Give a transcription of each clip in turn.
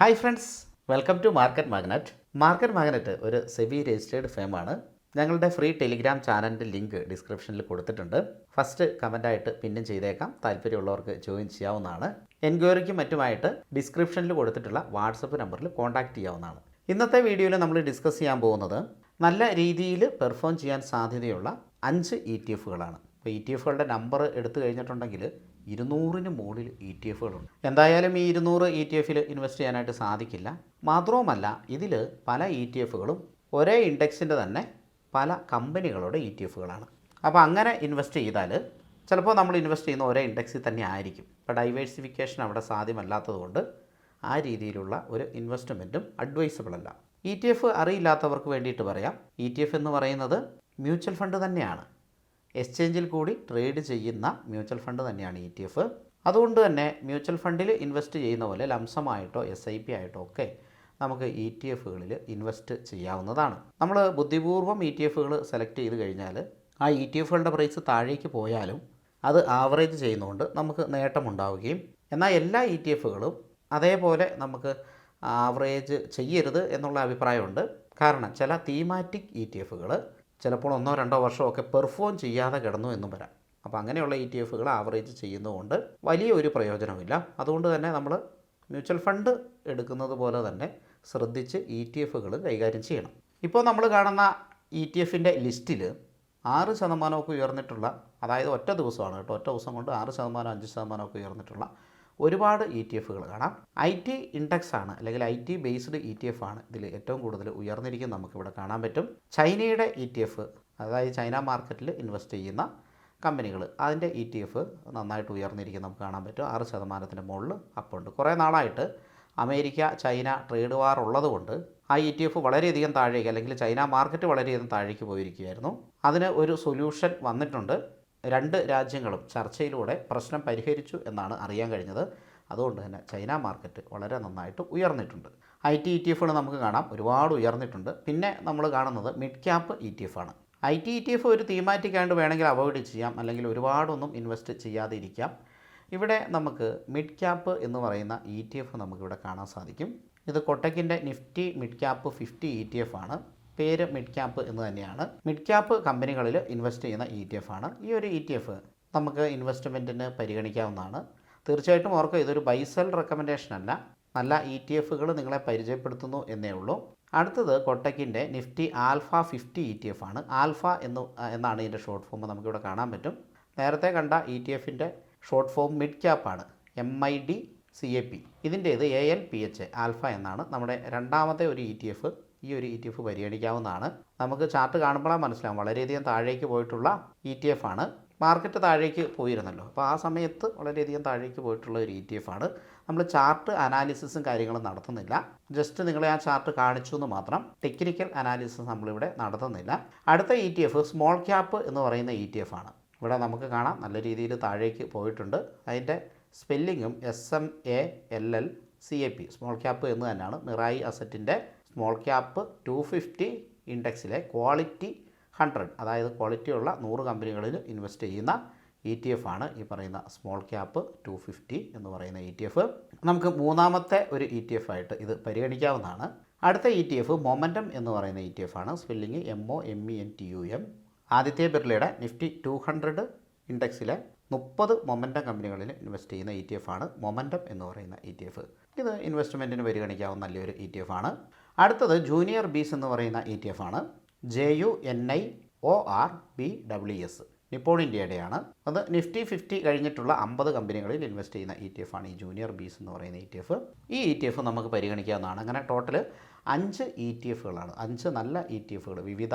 Hi friends welcome to market magnet market magnet ഒരു SEBI registered ഫേമാണ് ഞങ്ങളുടെ free Telegram ചാനലിന്റെ link ഡിസ്ക്രിപ്ഷനിൽ കൊടുത്തിട്ടുണ്ട്. ഫസ്റ്റ് കമന്റായിട്ട് പിന്നും ചെയ്തേക്കാം. താല്പര്യമുള്ളവർക്ക് ജോയിൻ ചെയ്യാവുന്നതാണ്. എൻക്വയറിക്കും മറ്റുമായിട്ട് ഡിസ്ക്രിപ്ഷനിൽ കൊടുത്തിട്ടുള്ള വാട്സപ്പ് നമ്പറിൽ കോൺടാക്റ്റ് ചെയ്യാവുന്നതാണ്. ഇന്നത്തെ വീഡിയോയിൽ നമ്മൾ ഡിസ്കസ് ചെയ്യാൻ പോകുന്നത് നല്ല രീതിയിൽ പെർഫോം ചെയ്യാൻ സാധ്യതയുള്ള അഞ്ച് ഇ ടി എഫുകളാണ് അപ്പോൾ ഇ ടി എഫുകളുടെ നമ്പർ എടുത്തു കഴിഞ്ഞിട്ടുണ്ടെങ്കിൽ ഇരുന്നൂറിന് മുകളിൽ ഇ ടി എഫുകളുണ്ട് എന്തായാലും ഈ ഇരുന്നൂറ് ഇ ടി എഫിൽ ഇൻവെസ്റ്റ് ചെയ്യാനായിട്ട് സാധിക്കില്ല. മാത്രവുമല്ല ഇതിൽ പല ഇ ടി എഫുകളും ഒരേ ഇൻഡെക്സിന്റെ തന്നെ പല കമ്പനികളുടെ ഇ ടി എഫുകളാണ് അപ്പോൾ അങ്ങനെ ഇൻവെസ്റ്റ് ചെയ്താൽ ചിലപ്പോൾ നമ്മൾ ഇൻവെസ്റ്റ് ചെയ്യുന്ന ഒരേ ഇൻഡെക്സിൽ തന്നെ ആയിരിക്കും. ഇപ്പോൾ ഡൈവേഴ്സിഫിക്കേഷൻ അവിടെ സാധ്യമല്ലാത്തതുകൊണ്ട് ആ രീതിയിലുള്ള ഒരു ഇൻവെസ്റ്റ്മെന്റും അഡ്വൈസബിൾ അല്ല. ഇ ടി എഫ് അറിയില്ലാത്തവർക്ക് വേണ്ടിയിട്ട് പറയാം. ഇ ടി എഫ് എന്ന് പറയുന്നത് മ്യൂച്വൽ ഫണ്ട് തന്നെയാണ്. എക്സ്ചേഞ്ചിൽ കൂടി ട്രേഡ് ചെയ്യുന്ന മ്യൂച്വൽ ഫണ്ട് തന്നെയാണ് ഇ ടി എഫ് അതുകൊണ്ട് തന്നെ മ്യൂച്വൽ ഫണ്ടിൽ ഇൻവെസ്റ്റ് ചെയ്യുന്ന പോലെ ലംസമായിട്ടോ എസ് ഐ പി ആയിട്ടോ ഒക്കെ നമുക്ക് ഇ ടി എഫുകളിൽ ഇൻവെസ്റ്റ് ചെയ്യാവുന്നതാണ്. നമ്മൾ ബുദ്ധിപൂർവം ഇ ടി എഫുകൾ സെലക്ട് ചെയ്ത് കഴിഞ്ഞാൽ ആ ഇ ടി എഫുകളുടെ പ്രൈസ് താഴേക്ക് പോയാലും അത് ആവറേജ് ചെയ്യുന്നതുകൊണ്ട് നമുക്ക് നേട്ടമുണ്ടാവുകയും എന്നാൽ എല്ലാ ഇ ടി എഫുകളും അതേപോലെ നമുക്ക് ആവറേജ് ചെയ്യരുത് എന്നുള്ള അഭിപ്രായമുണ്ട്. കാരണം ചില തീമാറ്റിക് ഇ ടി എഫുകൾ ചിലപ്പോൾ ഒന്നോ രണ്ടോ വർഷമൊക്കെ പെർഫോം ചെയ്യാതെ കിടന്നു എന്നും വരാം. അപ്പോൾ അങ്ങനെയുള്ള ഇ ടി എഫുകൾ ആവറേജ് ചെയ്യുന്നതുകൊണ്ട് വലിയ ഒരു പ്രയോജനമില്ല അതുകൊണ്ട് തന്നെ നമ്മൾ മ്യൂച്വൽ ഫണ്ട് എടുക്കുന്നത് പോലെ തന്നെ ശ്രദ്ധിച്ച് ഇ ടി എഫുകൾ കൈകാര്യം ചെയ്യണം. ഇപ്പോൾ നമ്മൾ കാണുന്ന ഇ ടി എഫിന്റെ ലിസ്റ്റിൽ ആറ് ശതമാനമൊക്കെ ഉയർന്നിട്ടുള്ള അതായത് ഒറ്റ ദിവസമാണ് കേട്ടോ ഒറ്റ ദിവസം കൊണ്ട് ആറ് ശതമാനം അഞ്ച് ശതമാനമൊക്കെ ഉയർന്നിട്ടുള്ള ഒരുപാട് ഇ ടി എഫുകൾ കാണാം. ഐ ടി ഇൻഡെക്സ് ആണ് അല്ലെങ്കിൽ I T based E T F ആണ് ഇതിൽ ഏറ്റവും കൂടുതൽ ഉയർന്നിരിക്കുന്നത് നമുക്കിവിടെ കാണാൻ പറ്റും. ചൈനയുടെ ഇ ടി എഫ് അതായത് ചൈന മാർക്കറ്റിൽ ഇൻവെസ്റ്റ് ചെയ്യുന്ന കമ്പനികൾ അതിന്റെ ഇ ടി എഫ് നന്നായിട്ട് ഉയർന്നിരിക്കുന്നത് നമുക്ക് കാണാൻ പറ്റും. ആറ് ശതമാനത്തിന്റെ മുകളിൽ അപ്പുണ്ട് കുറേ നാളായിട്ട് അമേരിക്ക ചൈന ട്രേഡ് വാർ ഉള്ളതുകൊണ്ട് ആ ഇ ടി എഫ് വളരെയധികം താഴേക്ക് അല്ലെങ്കിൽ ചൈന മാർക്കറ്റ് വളരെയധികം താഴേക്ക് പോയിരിക്കുകയായിരുന്നു. അതിന് ഒരു സൊല്യൂഷൻ വന്നിട്ടുണ്ട്. രണ്ട് രാജ്യങ്ങളും ചർച്ചയിലൂടെ പ്രശ്നം പരിഹരിച്ചു എന്നാണ് അറിയാൻ കഴിഞ്ഞത്. അതുകൊണ്ട് തന്നെ ചൈന മാർക്കറ്റ് വളരെ നന്നായിട്ട് ഉയർന്നിട്ടുണ്ട്. ഐ ടി ഇ ടി എഫുകൾ നമുക്ക് കാണാം. ഒരുപാട് ഉയർന്നിട്ടുണ്ട്. പിന്നെ നമ്മൾ കാണുന്നത് mid cap E T F ആണ്. I T E T F ഒരു തീമാറ്റിക് ആയിട്ട് വേണമെങ്കിൽ അവോയ്ഡ് ചെയ്യാം. അല്ലെങ്കിൽ ഒരുപാടൊന്നും ഇൻവെസ്റ്റ് ചെയ്യാതെ ഇരിക്കാം. ഇവിടെ നമുക്ക് മിഡ് ക്യാപ്പ് എന്ന് പറയുന്ന ഇ ടി എഫ് നമുക്കിവിടെ കാണാൻ സാധിക്കും. ഇത് കൊട്ടക്കിന്റെ Nifty mid cap fifty E T F ആണ്. പേര് മിഡ് ക്യാപ്പ് എന്ന് തന്നെയാണ്. മിഡ് ക്യാപ്പ് കമ്പനികളിൽ ഇൻവെസ്റ്റ് ചെയ്യുന്ന ഇ ടി എഫ് ആണ്. ഈ ഒരു ഇ ടി എഫ് നമുക്ക് ഇൻവെസ്റ്റ്മെന്റിന് പരിഗണിക്കാവുന്നതാണ്. തീർച്ചയായിട്ടും ഓർക്കുക ഇതൊരു ബൈസൽ റെക്കമെൻഡേഷൻ അല്ല. നല്ല ഇ ടി എഫുകൾ നിങ്ങളെ പരിചയപ്പെടുത്തുന്നു എന്നേ ഉള്ളൂ. അടുത്തത് കൊട്ടക്കിന്റെ Nifty alpha fifty E T F ആണ്. ആൽഫ എന്ന് എന്നാണ് ഇതിന്റെ ഷോർട്ട് ഫോം നമുക്കിവിടെ കാണാൻ പറ്റും. നേരത്തെ കണ്ട ഇ ടി എഫിന്റെ short form mid ക്യാപ്പാണ് M I D C A P ഇതിന്റേത് A L P H alpha എന്നാണ്. നമ്മുടെ രണ്ടാമത്തെ ഒരു ഇ ടി എഫ് ഈ ഒരു ഇ ടി എഫ് പരിഗണിക്കാവുന്നതാണ്. നമുക്ക് ചാർട്ട് കാണുമ്പോഴാണ് മനസ്സിലാവും വളരെയധികം താഴേക്ക് പോയിട്ടുള്ള ഇ ടി എഫ് ആണ്. മാർക്കറ്റ് താഴേക്ക് പോയിരുന്നല്ലോ. അപ്പോൾ ആ സമയത്ത് വളരെയധികം താഴേക്ക് പോയിട്ടുള്ള ഒരു ഇ ടി എഫ് ആണ്. നമ്മൾ ചാർട്ട് അനാലിസിസും കാര്യങ്ങളും നടത്തുന്നില്ല. ജസ്റ്റ് നിങ്ങളെ ആ ചാർട്ട് കാണിച്ചു എന്ന് മാത്രം ടെക്നിക്കൽ അനാലിസിസ് നമ്മളിവിടെ നടത്തുന്നില്ല. അടുത്ത E T F small cap എന്ന് പറയുന്ന ഇ ടി എഫ് ആണ്. ഇവിടെ നമുക്ക് കാണാം. നല്ല രീതിയിൽ താഴേക്ക് പോയിട്ടുണ്ട്. അതിന്റെ സ്പെല്ലിങ്ങും S M A L L C A P small cap എന്ന് തന്നെയാണ്. നിറായി അസറ്റിന്റെ സ്മോൾ ക്യാപ്പ് ടു ഫിഫ്റ്റി ഇൻഡെക്സിലെ ക്വാളിറ്റി ഹൺഡ്രഡ് അതായത് ക്വാളിറ്റി ഉള്ള നൂറ് കമ്പനികളിൽ ഇൻവെസ്റ്റ് ചെയ്യുന്ന ഇ ടി എഫ് ആണ് ഈ പറയുന്ന സ്മോൾ ക്യാപ്പ് ടു ഫിഫ്റ്റി എന്ന് പറയുന്ന ഇ ടി എഫ് നമുക്ക് മൂന്നാമത്തെ ഒരു ഇ ടി എഫ് ആയിട്ട് ഇത് പരിഗണിക്കാവുന്നതാണ്. അടുത്ത ഇ ടി എഫ് മൊമെന്റം എന്ന് പറയുന്ന ഇ ടി എഫ് ആണ്. Spelling M O M E N T U M Aditya ബിർളയുടെ Nifty two hundred ഇൻഡെക്സിലെ മുപ്പത് മൊമെന്റം കമ്പനികളിൽ ഇൻവെസ്റ്റ് ചെയ്യുന്ന ഇ ടി എഫ് ആണ്. മൊമെന്റം എന്ന് പറയുന്ന ഇ ടി എഫ് ഇത് ഇൻവെസ്റ്റ്മെന്റിന് പരിഗണിക്കാവുന്ന നല്ലൊരു ഇ ടി എഫ് ആണ്. അടുത്തത് ജൂനിയർ ബീസ് എന്ന് പറയുന്ന ഇ ടി എഫ് ആണ്. J U N I O R B W S നിപ്പോൾ ഇന്ത്യയുടെയാണ്. അത് നിഫ്റ്റി ഫിഫ്റ്റി കഴിഞ്ഞിട്ടുള്ള അമ്പത് കമ്പനികളിൽ ഇൻവെസ്റ്റ് ചെയ്യുന്ന ഇ ടി എഫ് ആണ് ഈ ജൂനിയർ ബീസ് എന്ന് പറയുന്ന ഇ ടി എഫ് ഈ ഇ ടി എഫ് നമുക്ക് പരിഗണിക്കാവുന്നതാണ്. അങ്ങനെ ടോട്ടൽ അഞ്ച് ഇ ടി എഫുകളാണ് അഞ്ച് നല്ല ഇ ടി എഫുകൾ വിവിധ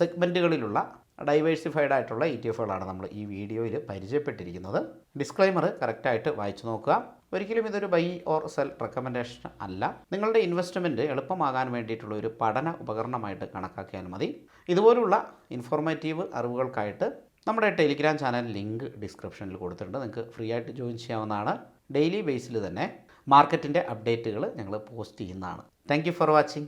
സെഗ്മെന്റുകളിലുള്ള ഡൈവേഴ്സിഫൈഡ് ആയിട്ടുള്ള ഇ ടി എഫുകളാണ് നമ്മൾ ഈ വീഡിയോയിൽ പരിചയപ്പെട്ടിരിക്കുന്നത്. ഡിസ്ക്ലൈമർ കറക്റ്റായിട്ട് വായിച്ചു നോക്കുക. ഒരിക്കലും ഇതൊരു ബൈ ഓർ സെൽ റെക്കമെൻഡേഷൻ അല്ല. നിങ്ങളുടെ ഇൻവെസ്റ്റ്മെന്റ് എളുപ്പമാകാൻ വേണ്ടിയിട്ടുള്ള ഒരു പഠന ഉപകരണമായിട്ട് കണക്കാക്കിയാൽ മതി. ഇതുപോലുള്ള ഇൻഫോർമേറ്റീവ് അറിവുകൾക്കായിട്ട് നമ്മുടെ ടെലിഗ്രാം ചാനൽ ലിങ്ക് ഡിസ്ക്രിപ്ഷനിൽ കൊടുത്തിട്ടുണ്ട്. നിങ്ങൾക്ക് ഫ്രീ ആയിട്ട് ജോയിൻ ചെയ്യാവുന്നതാണ്. ഡെയിലി ബേസിൽ തന്നെ മാർക്കറ്റിന്റെ അപ്ഡേറ്റുകൾ ഞങ്ങൾ പോസ്റ്റ് ചെയ്യുന്നതാണ്. Thank for watching